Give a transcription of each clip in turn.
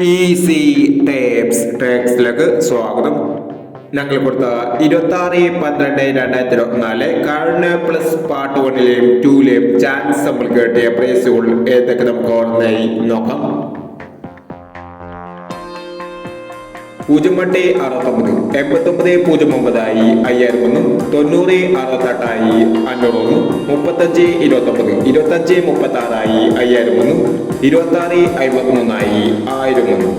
Easy സ്വാഗതം. ഞങ്ങൾ കൊടുത്ത ഇരുപത്തി ആറ് പന്ത്രണ്ട് രണ്ടായിരത്തി ഇരുപത്തിനാല് കഴിഞ്ഞ പ്ലസ് പാർട്ട് വണ്ണിലെയും ടൂലെയും ചാൻസ് നമ്മൾ കേട്ടിയ പ്രൈസുകൾ ഏതൊക്കെ നമുക്ക് ഓർമ്മയായി നോക്കാം. പൂജ്യം എട്ട് അറുപത്തൊമ്പത് എൺപത്തൊമ്പത് പൂജ്യം ഒമ്പതായി അയ്യായിരം ഒന്നും തൊണ്ണൂറ് അറുപത്തെട്ടായി അഞ്ഞൂറ് ഒന്ന് മുപ്പത്തഞ്ച് ഇരുപത്തൊമ്പത്. ഇരുപത്തഞ്ച് മുപ്പത്തി ആറായി അയ്യായിരം ഒന്ന് ഇരുപത്തി ആറ് അമ്പത്തിമൂന്നായി ആയിരം ഒന്ന്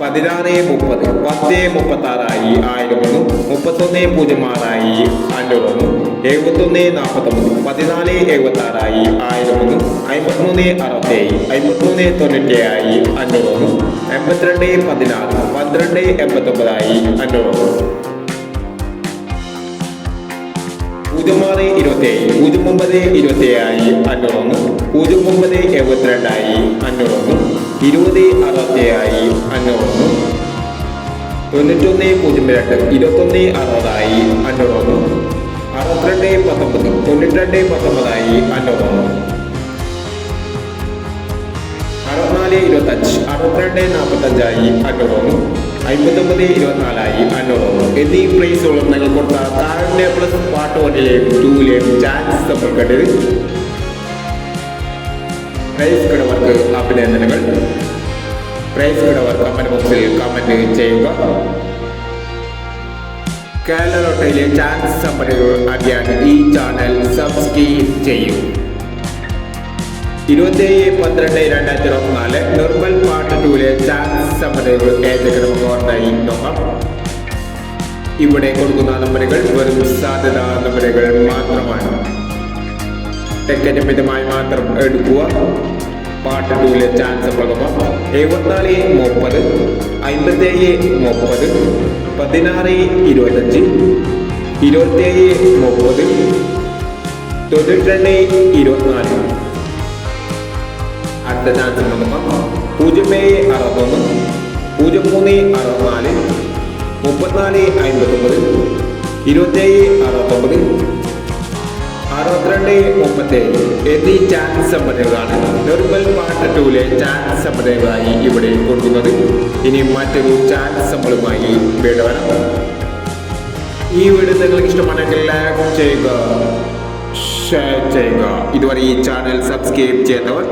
പതിനാറ് മുപ്പത്. പത്ത് മുപ്പത്താറായി ആയിരം ഒന്ന് മുപ്പത്തൊന്ന് പൂജ്യം ആറായി അഞ്ഞൂറ് ഒന്ന് എഴുപത്തൊന്ന് നാൽപ്പത്തൊമ്പത് പതിനാല് എഴുപത്തി ആറായി ആയിരം ഒന്ന് അമ്പത്തിമൂന്ന് അറുപത്തേഴ്. അമ്പത്തിമൂന്ന് തൊണ്ണൂറ്റേഴായി അഞ്ഞൂറ് ഒന്ന് എൺപത്തിരണ്ട് പതിനാറ്. പന്ത്രണ്ട് എൺപത്തൊമ്പതായി അഞ്ഞൂറ് ഒന്നും ഇരുപത്തിയേഴ്. പൂജ്യം ഒമ്പത് ഇരുപത്തിയേഴായി അഞ്ഞൂറൊന്ന്. പൂജ്യം ഒമ്പത് എഴുപത്തിരണ്ടായി അഞ്ഞൂറൊന്ന്. ഇരുപത് അറുപത്തിയേഴായി അഞ്ഞൂറൊന്ന്. തൊണ്ണൂറ്റൊന്ന് പൂജ്യം രണ്ട്. ഇരുപത്തൊന്ന് അറുപതായി അഞ്ഞൂറൊന്ന്. അറുപത്തിരണ്ട് പത്തൊമ്പത്. തൊണ്ണൂറ്റിരണ്ട് പത്തൊമ്പതായി അഞ്ഞൂറൊന്ന്. അറുപത്തിനാല് ഇരുപത്തഞ്ച്. അറുപത്തിരണ്ട് നാൽപ്പത്തഞ്ചായി അഞ്ഞൂറൊന്ന്. അമ്പത്തൊമ്പത് ഇരുപത്തിനാലായി അഞ്ഞൂറൊന്ന്. എന്നീ പ്രൈസുകളും നിങ്ങൾ കൊടുത്ത താഴെ പ്ലസ് പാർട്ട് വണ്ണിലെയും ടൂവിലെയും ചാൻസ് നമ്മൾ കണ്ടത്. പ്രൈസ് കിടവർക്ക് അഭിനന്ദനങ്ങൾ. പ്രൈസ് കിടവർ കമന്റ് ബോക്സിൽ കമന്റ് ചെയ്യുക. കേരളയിലെ ചാൻസ് സമ്മതികൾ അറിയാൻ ഈ ചാനൽ സബ്സ്ക്രൈബ് ചെയ്യും. ഇരുപത്തേഴ് പന്ത്രണ്ട് രണ്ടായിരത്തി ഇരുപത്തിനാല് നിർമ്മൽ പാർട്ട് ടൂലെ ചാൻസ് സമ്മതികൾ ഏതൊക്കെ നമുക്ക് ഓർമ്മയായി നോക്കാം. ഇവിടെ കൊടുക്കുന്ന നമ്പറുകൾ വെറും സാധ്യതാ നമ്പറുകൾ മാത്രമാണ്. ടിക്കറ്റ് മിതമായി മാത്രം എടുക്കുക. പാർട്ട് ടൂലെ ചാൻസ് പ്രകമം എഴുപത്തിനാല് മുപ്പത് അമ്പത്തേഴ് മുപ്പത് പതിനാറ് ഇരുപത്തഞ്ച് ഇരുപത്തേഴ് മുപ്പത് തൊണ്ണൂറ്റിരണ്ട് ഇരുപത്തിനാല്. അടുത്ത ചാൻസ് പ്രകമം പൂജ്യം ഏഴ് അറുപത്തൊന്ന് പൂജ്യം മൂന്ന് അറുപത്തിനാല് മുപ്പത്തിനാല് അൻപത്തൊമ്പത് ഇരുപത്തേഴ് അറുപത്തൊമ്പത് അറുപത്തിരണ്ട് മുപ്പത്തേഴ് എന്നീ ചാൻസ് സമ്മതകളാണ് നിർമ്മൽ പാർട്ട് ടൂലെ ചാൻസ് സമ്മതകളായി ഇവിടെ കൊടുക്കുന്നത്. ഇനി മറ്റൊരു ചാൻസ് സമ്പളുമായി വീട് വരാം. ഈ വീട് നിങ്ങൾക്ക് ഇഷ്ടമാണെങ്കിൽ ലൈക്ക് ചെയ്യുക ഷെയർ ചെയ്യുക. ഇതുവരെ ഈ ചാനൽ സബ്സ്ക്രൈബ് ചെയ്യുന്നവർ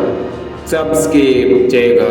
സബ്സ്ക്രൈബ് ചെയ്യുക.